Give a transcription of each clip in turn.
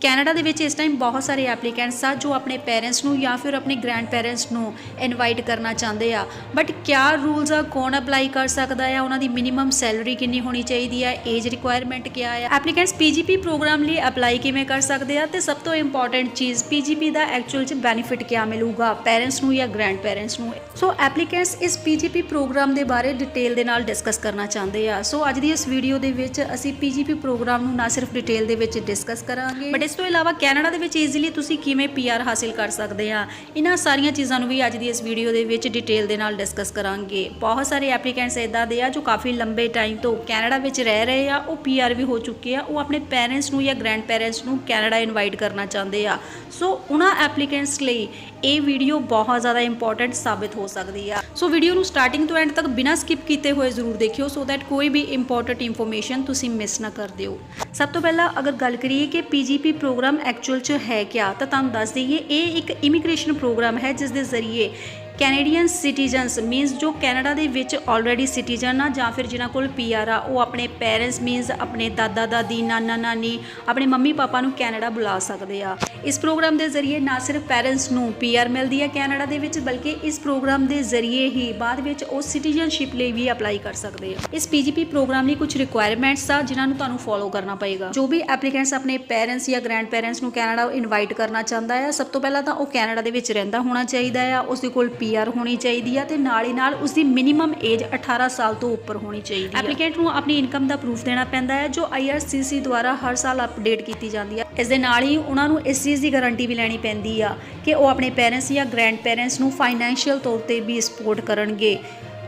Canada ਦੇ ਵਿੱਚ ਇਸ ਟਾਈਮ ਬਹੁਤ ਸਾਰੇ ਐਪਲੀਕੈਂਟਸ ਆ ਜੋ ਆਪਣੇ ਪੇਰੈਂਟਸ ਨੂੰ ਜਾਂ ਫਿਰ ਆਪਣੇ ਗ੍ਰੈਂਡ ਪੇਰੈਂਟਸ ਨੂੰ ਇਨਵਾਈਟ ਕਰਨਾ ਚਾਹੁੰਦੇ ਆ। ਬਟ ਕਿਆ ਰੂਲਸ ਆ, ਕੌਣ ਅਪਲਾਈ ਕਰ ਸਕਦਾ ਆ? ਉਹਨਾਂ ਦੀ ਮਿਨੀਮਮ ਸੈਲਰੀ ਕਿੰਨੀ ਹੋਣੀ ਚਾਹੀਦੀ ਆ? ਏਜ ਰਿਕੁਆਇਰਮੈਂਟ ਕਿਆ ਆ? ਐਪਲੀਕੈਂਟਸ ਪੀਜੀਪੀ ਪ੍ਰੋਗਰਾਮ ਲਈ ਅਪਲਾਈ ਕਿਵੇਂ ਕਰ ਸਕਦੇ ਆ? ਤੇ ਸਭ ਤੋਂ ਇੰਪੋਰਟੈਂਟ ਚੀਜ਼ ਪੀਜੀਪੀ ਦਾ ਐਕਚੁਅਲ ਚ ਬੈਨੀਫਿਟ ਕਿਆ ਮਿਲੂਗਾ? ਪੇਰੈਂਟਸ ਨੂੰ ਜਾਂ ਗ੍ਰੈਂਡ ਪੇਰੈਂਟਸ ਨੂੰ? ਸੋ ਐਪਲੀਕੈਂਟਸ ਇਸ ਪੀਜੀਪੀ ਪ੍ਰੋਗਰਾਮ ਦੇ ਬਾਰੇ ਡਿਟੇਲ ਦੇ ਨਾਲ ਡਿਸਕਸ ਕਰਨਾ ਚਾਹੁੰਦੇ ਆ। ਸੋ ਅੱਜ ਦੀ ਇਸ ਵੀਡੀਓ ਦੇ ਵਿੱਚ ਅਸੀਂ ਪੀਜੀਪੀ ਪ੍ਰੋਗਰਾਮ ਨੂੰ ਨਾ ਸਿਰਫ ਡਿਟੇਲ ਦੇ ਵਿੱਚ ਡਿਸਕਸ ਕਰਾਂਗੇ। ਬਟ ਇਸ ਤੋਂ ਇਲਾਵਾ ਕੈਨੇਡਾ ਦੇ ਵਿੱਚ ਈਜ਼ੀਲੀ ਤੁਸੀਂ ਕਿਵੇਂ ਪੀਆਰ ਹਾਸਿਲ ਕਰ ਸਕਦੇ ਆ? ਇਹਨਾਂ ਸਾਰੀਆਂ ਚੀਜ਼ਾਂ ਨੂੰ ਵੀ ਅੱਜ ਦੀ ਇਸ ਵੀਡੀਓ ਦੇ ਵਿੱਚ ਡਿਟੇਲ ਦੇ ਨਾਲ ਡਿਸਕਸ ਕਰਾਂਗੇ। ਬਹੁਤ ਸਾਰੇ ਐਪਲੀਕੈਂਟਸ ਇਦਾਂ ਦੇ ਆ ਜੋ ਕਾਫੀ ਲੰਬੇ ਟਾਈਮ ਤੋਂ ਕੈਨੇਡਾ ਵਿੱਚ ਰਹਿ ਰਹੇ ਆ, ਉਹ ਪੀਆਰ ਵੀ ਹੋ ਚੁੱਕੇ ਆ, ਉਹ ਆਪਣੇ ਪੇਰੈਂਟਸ ਨੂੰ ਜਾਂ ਗ੍ਰੈਂਡ ਪੇਰੈਂਟਸ ਨੂੰ ਕੈਨੇਡਾ ਇਨਵਾਈਟ ਕਰਨਾ ਚਾਹੁੰਦੇ ਆ। ਸੋ ਉਹਨਾਂ ਐਪਲੀਕੈਂਟਸ ਲਈ ਇਹ ਵੀਡੀਓ ਬਹੁਤ ਜ਼ਿਆਦਾ ਇੰਪੋਰਟੈਂਟ ਸਾਬਿਤ ਹੋ ਸਕਦੀ ਆ। ਸੋ ਵੀਡੀਓ ਨੂੰ ਸਟਾਰਟਿੰਗ ਤੋਂ ਐਂਡ ਤੱਕ ਬਿਨਾਂ ਸਕਿਪ ਕੀਤੇ ਹੋਏ ਜ਼ਰੂਰ ਦੇਖਿਓ ਸੋ ਦੈਟ ਕੋਈ ਵੀ ਇੰਪੋਰਟੈਂਟ ਇਨਫੋਰਮੇਸ਼ਨ ਤੁਸੀਂ ਮਿਸ ਨਾ ਕਰ ਦਿਓ। ਸਭ ਤੋਂ ਪਹਿਲਾਂ ਅਗਰ ਗੱਲ ਕਰੀਏ ਕਿ ਪੀਜੀਪੀ ਪ੍ਰੋਗਰਾਮ ਐਕਚੁਅਲ 'ਚ ਹੈ ਕਿਆ? ਤਾਂ ਤੁਹਾਨੂੰ ਦੱਸ ਦਈਏ, ਇਹ ਇੱਕ ਇਮੀਗ੍ਰੇਸ਼ਨ ਪ੍ਰੋਗਰਾਮ ਹੈ, ਜਿਸ ਦੇ ਜ਼ਰੀਏ ਕੈਨੇਡੀਅਨ ਸਿਟੀਜ਼ਨਸ ਮੀਨਸ ਜੋ ਕੈਨੇਡਾ ਦੇ ਵਿੱਚ ਆਲਰੇਡੀ ਸਿਟੀਜ਼ਨ ਆ ਜਾਂ ਫਿਰ ਜਿਨ੍ਹਾਂ ਕੋਲ ਪੀਆਰ ਆ, ਉਹ ਆਪਣੇ ਪੇਰੈਂਟਸ ਮੀਨਸ ਆਪਣੇ ਦਾਦਾ, ਦਾਦੀ, ਨਾਨਾ, ਨਾਨੀ, ਆਪਣੇ ਮੰਮੀ, ਪਾਪਾ ਨੂੰ ਕੈਨੇਡਾ ਬੁਲਾ ਸਕਦੇ ਆ। ਇਸ ਪ੍ਰੋਗਰਾਮ ਦੇ ਜ਼ਰੀਏ ਨਾ ਸਿਰਫ ਪੇਰੈਂਟਸ ਨੂੰ ਪੀਆਰ ਮਿਲਦੀ ਹੈ ਕੈਨੇਡਾ ਦੇ ਵਿੱਚ, ਬਲਕਿ ਇਸ ਪ੍ਰੋਗਰਾਮ ਦੇ ਜ਼ਰੀਏ ਹੀ ਬਾਅਦ ਵਿੱਚ ਉਹ ਸਿਟੀਜ਼ਨਸ਼ਿਪ ਲਈ ਵੀ ਅਪਲਾਈ ਕਰ ਸਕਦੇ ਆ। ਇਸ ਪੀਜੀਪੀ ਪ੍ਰੋਗਰਾਮ ਲਈ ਕੁਝ ਰਿਕੁਆਇਰਮੈਂਟਸ ਆ, ਜਿਨ੍ਹਾਂ ਨੂੰ ਤੁਹਾਨੂੰ ਫੋਲੋ ਕਰਨਾ ਪਏਗਾ। ਜੋ ਵੀ ਐਪਲੀਕੈਂਟਸ ਆਪਣੇ ਪੇਰੈਂਟਸ ਜਾਂ ਗ੍ਰੈਂਡ ਪੇਰੈਂਟਸ ਨੂੰ ਕੈਨੇਡਾ ਇਨਵਾਈਟ ਕਰਨਾ ਚਾਹੁੰਦਾ ਹੈ ਸਭ ਤੋਂ ਪਹਿਲਾਂ ਤਾਂ ਉਹ ਕੈਨੇਡਾ ਦੇ ਵਿੱਚ ਰਹਿੰਦਾ ਹੋਣਾ ਚਾਹੀਦਾ ਆ ਉਸ ਦੇ ਕੋਲ ਪੀਆਰ ਹੋਣੀ ਚਾਹੀਦੀ ਆ ਤੇ ਨਾਲ ਹੀ ਨਾਲ ਉਸ ਦੀ ਮਿਨੀਮਮ ਏਜ 18 ਸਾਲ ਤੋਂ ਉੱਪਰ ਹੋਣੀ ਚਾਹੀਦੀ ਹੈ ਐਪਲੀਕੈਂਟ ਨੂੰ ਆਪਣੀ ਇਨਕਮ ਦਾ ਪ੍ਰੂਫ ਦੇਣਾ ਪੈਂਦਾ ਹੈ, ਜੋ IRCC ਦੁਆਰਾ ਹਰ ਸਾਲ ਅਪਡੇਟ ਕੀਤੀ ਜਾਂਦੀ ਹੈ ਇਸ ਦੇ ਨਾਲ ਹੀ ਉਹਨਾਂ ਨੂੰ ਇਸ ਚੀਜ਼ ਦੀ ਗਾਰੰਟੀ ਵੀ ਲੈਣੀ ਪੈਂਦੀ ਆ ਕਿ ਉਹ ਆਪਣੇ ਪੇਰੈਂਟਸ ਜਾਂ ਗ੍ਰੈਂਡ ਪੇਰੈਂਟਸ ਨੂੰ ਫਾਈਨੈਂਸ਼ੀਅਲ ਤੌਰ ਤੇ ਵੀ ਸਪੋਰਟ ਕਰਨਗੇ।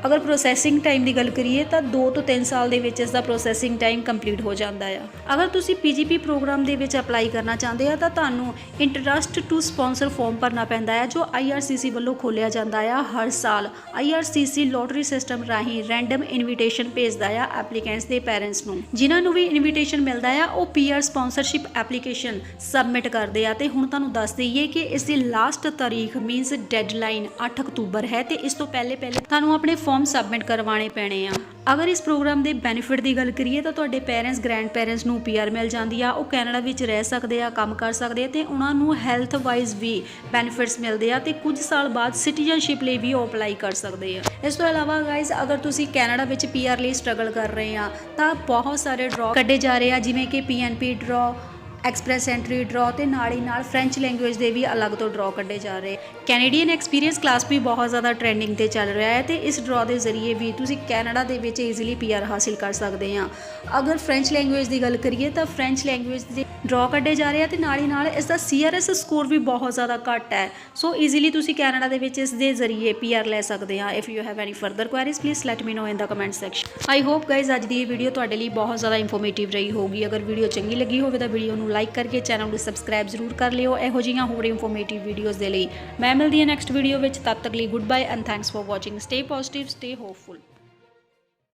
ਅਗਰ ਪ੍ਰੋਸੈਸਿੰਗ ਟਾਈਮ ਦੀ ਗੱਲ ਕਰੀਏ ਤਾਂ 2 ਤੋਂ 3 ਸਾਲ ਦੇ ਵਿੱਚ ਇਸ ਦਾ ਪ੍ਰੋਸੈਸਿੰਗ ਟਾਈਮ ਕੰਪਲੀਟ ਹੋ ਜਾਂਦਾ ਆ। ਅਗਰ ਤੁਸੀਂ ਪੀਜੀਪੀ ਪ੍ਰੋਗਰਾਮ ਦੇ ਵਿੱਚ ਅਪਲਾਈ ਕਰਨਾ ਚਾਹੁੰਦੇ ਆ, ਤਾਂ ਤੁਹਾਨੂੰ ਇੰਟਰਸਟ ਟੂ ਸਪਾਂਸਰ ਫਾਰਮ ਭਰਨਾ ਪੈਂਦਾ ਹੈ ਜੋ IRCC ਵੱਲੋਂ ਖੋਲਿਆ ਜਾਂਦਾ ਆ ਹਰ ਸਾਲ। IRCC ਲੋਟਰੀ ਸਿਸਟਮ ਰਾਹੀਂ ਰੈਂਡਮ ਇਨਵੀਟੇਸ਼ਨ ਭੇਜਦਾ ਆ ਐਪਲੀਕੈਂਟਸ ਦੇ ਪੇਰੈਂਟਸ ਨੂੰ। ਜਿਨ੍ਹਾਂ ਨੂੰ ਵੀ ਇਨਵੀਟੇਸ਼ਨ ਮਿਲਦਾ ਆ, ਉਹ ਪੀਆਰ ਸਪਾਂਸਰਸ਼ਿਪ ਐਪਲੀਕੇਸ਼ਨ ਸਬਮਿਟ ਕਰਦੇ ਆ। ਤੇ ਹੁਣ ਤੁਹਾਨੂੰ ਦੱਸ ਦਈਏ ਕਿ ਇਸ ਦੀ ਲਾਸਟ ਤਾਰੀਖ ਮੀਨਸ ਡੈਡਲਾਈਨ 8 ਅਕਤੂਬਰ ਹੈ ਤੇ ਇਸ ਤੋਂ ਪਹਿਲੇ ਪਹਿਲੇ ਤੁਹਾਨੂੰ ਆਪਣੇ ਫਾਰਮ ਸਬਮਿਟ ਕਰਵਾਉਣੇ ਪੈਣੇ ਆ। ਅਗਰ ਇਸ ਪ੍ਰੋਗਰਾਮ ਦੇ ਬੈਨੀਫਿਟ ਦੀ ਗੱਲ ਕਰੀਏ ਤਾਂ ਤੁਹਾਡੇ ਪੇਰੈਂਟਸ ਗ੍ਰੈਂਡ ਪੇਰੈਂਟਸ ਨੂੰ ਪੀਆਰ ਮਿਲ ਜਾਂਦੀ ਆ। ਉਹ ਕੈਨੇਡਾ ਵਿੱਚ ਰਹਿ ਸਕਦੇ ਆ, ਕੰਮ ਕਰ ਸਕਦੇ ਆ ਤੇ ਉਹਨਾਂ ਨੂੰ ਹੈਲਥ ਵਾਈਜ਼ ਵੀ ਬੈਨੀਫਿਟਸ ਮਿਲਦੇ ਆ ਤੇ ਕੁਝ ਸਾਲ ਬਾਅਦ ਸਿਟੀਜ਼ਨਸ਼ਿਪ ਲਈ ਵੀ ਉਹ ਅਪਲਾਈ ਕਰ ਸਕਦੇ ਆ। ਇਸ ਤੋਂ ਇਲਾਵਾ ਗਾਇਜ਼ ਅਗਰ ਤੁਸੀਂ ਕੈਨੇਡਾ ਵਿੱਚ ਪੀਆਰ ਲਈ ਸਟਰਗਲ ਕਰ ਰਹੇ ਆ ਤਾਂ ਬਹੁਤ ਸਾਰੇ ਡਰਾ ਕੱਢੇ ਜਾ ਰਹੇ ਆ, ਜਿਵੇਂ ਕਿ ਪੀਐਨਪੀ ਡਰਾ ਐਕਸਪ੍ਰੈਸ ਐਂਟਰੀ ਡਰਾ ਤੇ ਨਾਲ ਹੀ ਨਾਲ ਫ੍ਰੈਂਚ ਲੈਂਗੁਏਜ ਦੇ ਵੀ ਅਲੱਗ ਤੋਂ ਡਰਾ ਕੱਢੇ ਜਾ ਰਹੇ। ਕੈਨੇਡੀਅਨ ਐਕਸਪੀਰੀਅੰਸ ਕਲਾਸ ਵੀ ਬਹੁਤ ਜ਼ਿਆਦਾ ਟ੍ਰੈਂਡਿੰਗ ਤੇ ਚੱਲ ਰਿਹਾ ਹੈ ਤੇ ਇਸ ਡਰਾ ਦੇ ਜ਼ਰੀਏ ਵੀ ਤੁਸੀਂ ਕੈਨੇਡਾ ਦੇ ਵਿੱਚ ਈਜ਼ੀਲੀ ਪੀਆਰ ਹਾਸਿਲ ਕਰ ਸਕਦੇ ਆ ਅਗਰ ਫ੍ਰੈਂਚ ਲੈਂਗੁਏਜ ਦੀ ਗੱਲ ਕਰੀਏ ਤਾਂ ਫ੍ਰੈਂਚ ਲੈਂਗੁਏਜ ਦੇ ਡਰਾ ਕੱਢੇ ਜਾ ਰਹੇ ਆ ਤੇ ਨਾਲ ਹੀ ਨਾਲ ਇਸ ਦਾ ਸੀਆਰਐਸ ਸਕੋਰ ਵੀ ਬਹੁਤ ਜ਼ਿਆਦਾ ਘੱਟ ਹੈ। ਸੋ ਈਜ਼ੀਲੀ ਤੁਸੀਂ ਕੈਨੇਡਾ ਦੇ ਵਿੱਚ ਇਸ ਦੇ ਜ਼ਰੀਏ ਪੀਆਰ ਲੈ ਸਕਦੇ ਆ if you have any further queries please let me know in the comment section I hope guys ਅੱਜ ਦੀ ਇਹ ਵੀਡੀਓ ਤੁਹਾਡੇ ਲਈ ਬਹੁਤ ਜ਼ਿਆਦਾ ਇਨਫੋਰਮੇਟਿਵ ਰਹੀ ਹੋਊਗੀ। ਅਗਰ ਵੀਡੀਓ ਚੰਗੀ ਲੱਗੀ ਹੋਵੇ ਤਾਂ ਵੀਡੀਓ ਨੂੰ ਨੂੰ ਲਾਈਕ ਕਰਕੇ ਚੈਨਲ ਨੂੰ ਸਬਸਕ੍ਰਾਈਬ ਜ਼ਰੂਰ ਕਰ ਲਿਓ। ਇਹੋ ਜਿਹੀਆਂ ਹੋਰ ਇਨਫੋਰਮੇਟਿਵ ਵੀਡੀਓਜ਼ ਦੇ ਲਈ ਮੈਂ ਮਿਲਦੀ ਹਾਂ ਨੈਕਸਟ ਵੀਡੀਓ ਵਿੱਚ। ਤਦ ਤੱਕ ਲਈ good bye and thanks for watching stay positive stay hopeful